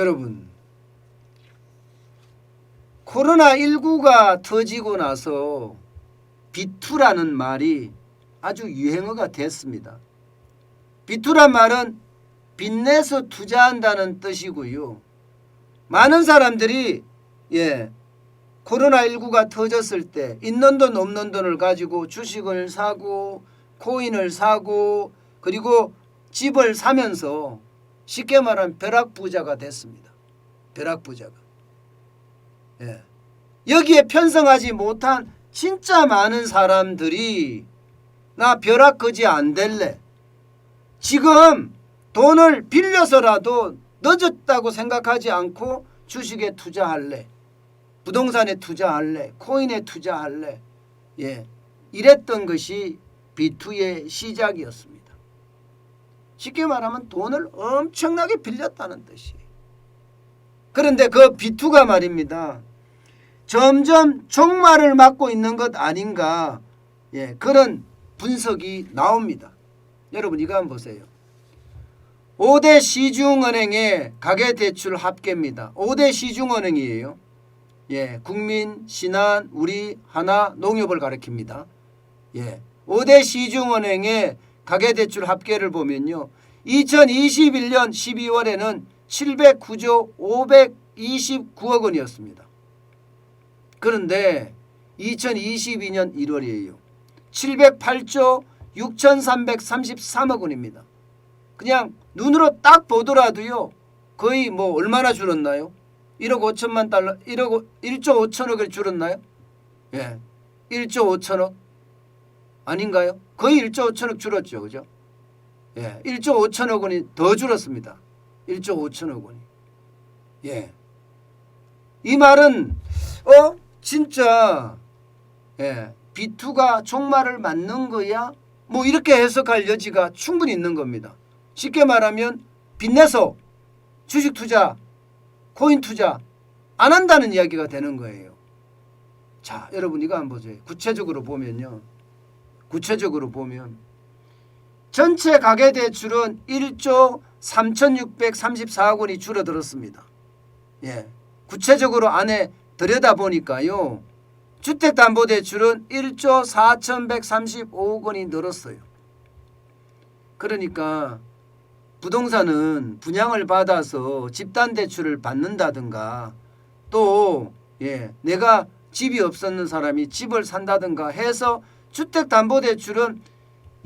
여러분 코로나19가 터지고 나서 비투라는 말이 아주 유행어가 됐습니다. 비투란 말은 빚내서 투자한다는 뜻이고요. 많은 사람들이 예 코로나19가 터졌을 때 있는 돈 없는 돈을 가지고 주식을 사고 코인을 사고 그리고 집을 사면서 쉽게 말하면 벼락부자가 됐습니다. 벼락부자가. 예. 여기에 편성하지 못한 진짜 많은 사람들이 나 벼락거지 안 될래. 지금 돈을 빌려서라도 늦었다고 생각하지 않고 주식에 투자할래. 부동산에 투자할래. 코인에 투자할래. 예. 이랬던 것이 비투의 시작이었습니다. 쉽게 말하면 돈을 엄청나게 빌렸다는 뜻이에요. 그런데 그 비투가 말입니다. 점점 종말을 맞고 있는 것 아닌가 예, 그런 분석이 나옵니다. 여러분 이거 한번 보세요. 5대 시중은행의 가계대출 합계입니다. 5대 시중은행이에요. 예, 국민, 신한, 우리, 하나, 농협을 가리킵니다. 예, 5대 시중은행의 가계대출 합계를 보면요. 2021년 12월에는 709조 529억 원이었습니다. 그런데 2022년 1월이에요. 708조 6,333억 원입니다. 그냥 눈으로 딱 보더라도요. 거의 뭐 얼마나 줄었나요? 1억 5천만 달러, 1억 1조 5천억을 줄었나요? 예. 1조 5천억 아닌가요? 거의 1조 5천억 줄었죠. 그죠? 예. 1조 5천억 원이 더 줄었습니다. 1조 5천억 원이. 예. 이 말은 어 진짜 예. B2가 종말을 맞는 거야? 뭐 이렇게 해석할 여지가 충분히 있는 겁니다. 쉽게 말하면 빚내서 주식 투자, 코인 투자 안 한다는 이야기가 되는 거예요. 자, 여러분 이거 한번 보세요. 구체적으로 보면요. 구체적으로 보면 전체 가계 대출은 1조 3,634억 원이 줄어들었습니다. 예. 구체적으로 안에 들여다 보니까요. 주택담보대출은 1조 4,135억 원이 늘었어요. 그러니까 부동산은 분양을 받아서 집단대출을 받는다든가 또 예, 내가 집이 없었는 사람이 집을 산다든가 해서 주택담보대출은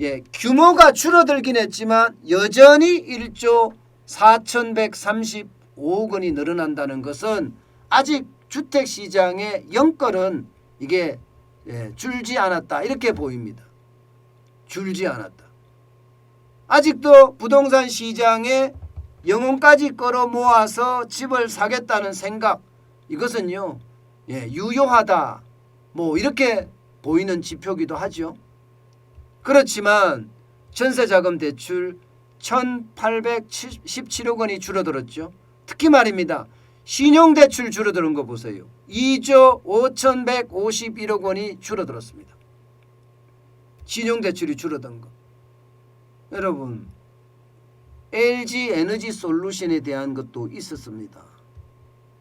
예, 규모가 줄어들긴 했지만 여전히 1조 4,135억 원이 늘어난다는 것은 아직 주택시장의 영끌은 이게 예, 줄지 않았다 이렇게 보입니다. 줄지 않았다. 아직도 부동산 시장에 영혼까지 끌어 모아서 집을 사겠다는 생각 이것은요 예, 유효하다 뭐 이렇게 보이는 지표기도 하죠. 그렇지만 전세자금 대출 1,817억 원이 줄어들었죠. 특히 말입니다. 신용대출 줄어드는 거 보세요. 2조 5,151억 원이 줄어들었습니다. 신용대출이 줄어든 거. 여러분 LG 에너지 솔루션에 대한 것도 있었습니다.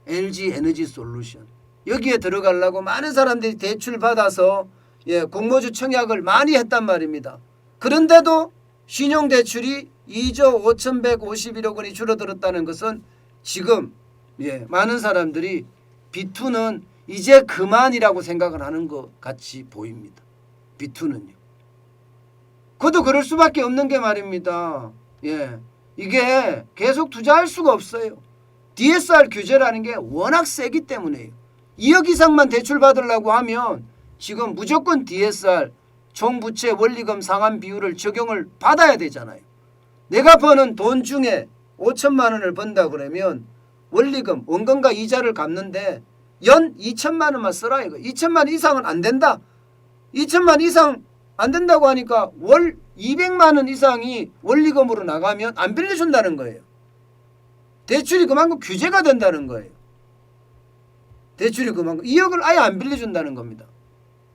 LG 에너지 솔루션 여기에 들어가려고 많은 사람들이 대출 받아서 예, 공모주 청약을 많이 했단 말입니다. 그런데도 신용대출이 2조 5,151억 원이 줄어들었다는 것은 지금 예, 많은 사람들이 B2는 이제 그만이라고 생각을 하는 것 같이 보입니다. B2는요. 그도 그럴 수밖에 없는 게 말입니다. 예. 이게 계속 투자할 수가 없어요. DSR 규제라는 게 워낙 세기 때문에요. 2억 이상만 대출 받으려고 하면 지금 무조건 DSR 총부채 원리금 상환 비율을 적용을 받아야 되잖아요. 내가 버는 돈 중에 5천만 원을 번다 그러면 원리금 원금과 이자를 갚는데 연 2천만 원만 써라 이거. 2천만 원 이상은 안 된다. 2천만 이상 안 된다고 하니까 월 200만 원 이상이 원리금으로 나가면 안 빌려준다는 거예요. 대출이 그만큼 규제가 된다는 거예요. 대출이 그만큼 2억을 아예 안 빌려준다는 겁니다.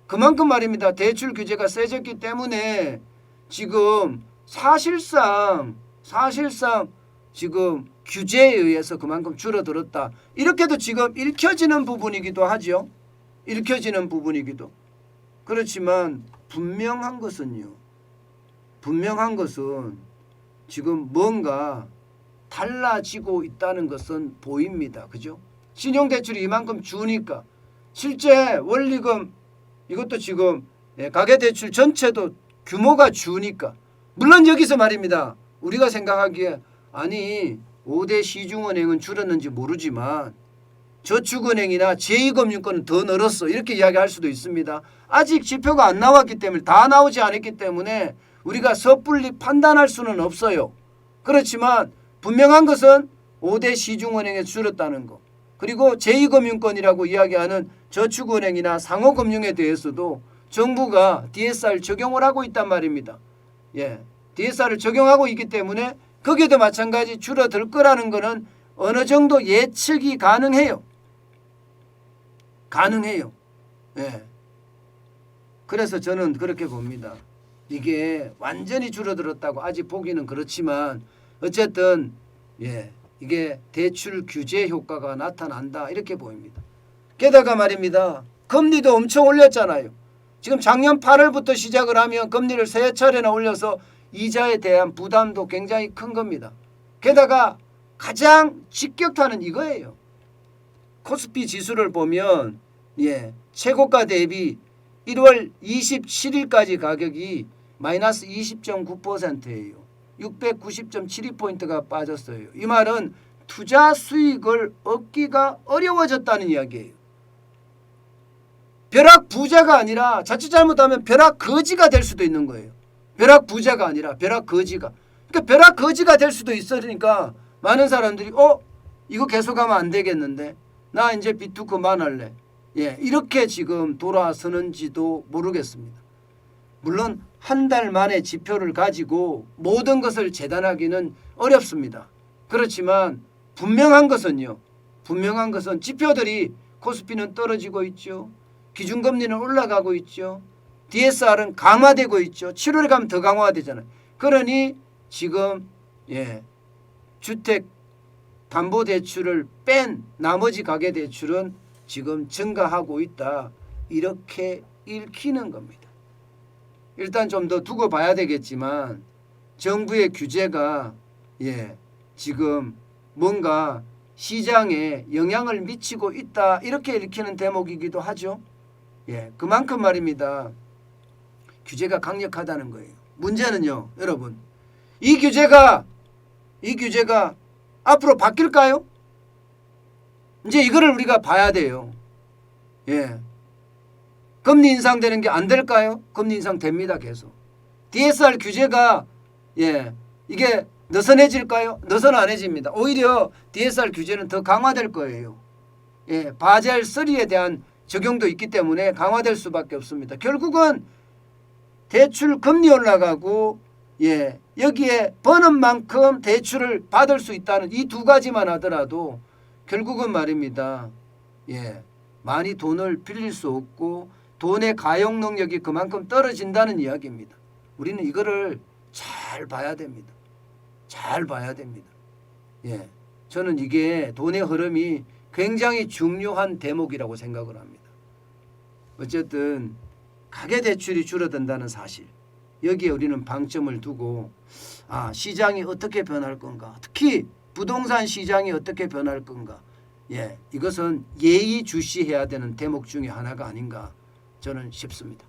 그만큼 말입니다. 대출 규제가 세졌기 때문에 지금 사실상 사실상 지금 규제에 의해서 그만큼 줄어들었다. 이렇게도 지금 읽혀지는 부분이기도 하죠. 읽혀지는 부분이기도. 그렇지만 분명한 것은요. 분명한 것은 지금 뭔가 달라지고 있다는 것은 보입니다. 그죠? 신용대출이 이만큼 주니까 실제 원리금 이것도 지금 예, 가계대출 전체도 규모가 주니까 물론 여기서 말입니다. 우리가 생각하기에 아니 5대 시중은행은 줄었는지 모르지만 저축은행이나 제2금융권은 더 늘었어 이렇게 이야기할 수도 있습니다. 아직 지표가 안 나왔기 때문에 다 나오지 않았기 때문에 우리가 섣불리 판단할 수는 없어요. 그렇지만 분명한 것은 5대 시중은행에 줄었다는 거. 그리고 제2금융권이라고 이야기하는 저축은행이나 상호금융에 대해서도 정부가 DSR 적용을 하고 있단 말입니다. 예. DSR을 적용하고 있기 때문에 거기에도 마찬가지 줄어들 거라는 거는 어느 정도 예측이 가능해요. 가능해요. 예. 그래서 저는 그렇게 봅니다. 이게 완전히 줄어들었다고 아직 보기는 그렇지만 어쨌든 예. 이게 대출 규제 효과가 나타난다 이렇게 보입니다. 게다가 말입니다. 금리도 엄청 올렸잖아요. 지금 작년 8월부터 시작을 하면 금리를 세 차례나 올려서 이자에 대한 부담도 굉장히 큰 겁니다. 게다가 가장 직격탄은 이거예요. 코스피 지수를 보면 예, 최고가 대비 1월 27일까지 가격이 마이너스 20.9%예요. 690.72포인트가 빠졌어요. 이 말은 투자 수익을 얻기가 어려워졌다는 이야기예요. 벼락 부자가 아니라 자칫 잘못하면 벼락 거지가 될 수도 있는 거예요. 벼락 부자가 아니라 벼락 거지가. 그러니까 벼락 거지가 될 수도 있으니까 많은 사람들이 어 이거 계속하면 안 되겠는데 나 이제 비투 그만할래. 예 이렇게 지금 돌아서는지도 모르겠습니다. 물론 한 달 만에 지표를 가지고 모든 것을 재단하기는 어렵습니다. 그렇지만 분명한 것은요. 분명한 것은 지표들이 코스피는 떨어지고 있죠. 기준금리는 올라가고 있죠. DSR은 강화되고 있죠. 7월에 가면 더 강화되잖아요. 그러니 지금 예 주택 담보 대출을 뺀 나머지 가계 대출은 지금 증가하고 있다. 이렇게 읽히는 겁니다. 일단 좀 더 두고 봐야 되겠지만 정부의 규제가 예 지금 뭔가 시장에 영향을 미치고 있다 이렇게 읽히는 대목이기도 하죠. 예 그만큼 말입니다. 규제가 강력하다는 거예요. 문제는요, 여러분. 이 규제가 이 규제가 앞으로 바뀔까요? 이제 이거를 우리가 봐야 돼요. 예. 금리 인상되는 게 안 될까요? 금리 인상 됩니다, 계속. DSR 규제가 예. 이게 느슨해질까요? 느슨 안 해집니다. 오히려 DSR 규제는 더 강화될 거예요. 예. 바젤 3에 대한 적용도 있기 때문에 강화될 수밖에 없습니다. 결국은 대출 금리 올라가고 예 여기에 버는 만큼 대출을 받을 수 있다는 이 두 가지만 하더라도 결국은 말입니다. 예 많이 돈을 빌릴 수 없고 돈의 가용 능력이 그만큼 떨어진다는 이야기입니다. 우리는 이거를 잘 봐야 됩니다. 잘 봐야 됩니다. 예 저는 이게 돈의 흐름이 굉장히 중요한 대목이라고 생각을 합니다. 어쨌든 가계 대출이 줄어든다는 사실 여기에 우리는 방점을 두고 아 시장이 어떻게 변할 건가 특히 부동산 시장이 어떻게 변할 건가 예 이것은 예의 주시해야 되는 대목 중에 하나가 아닌가 저는 싶습니다.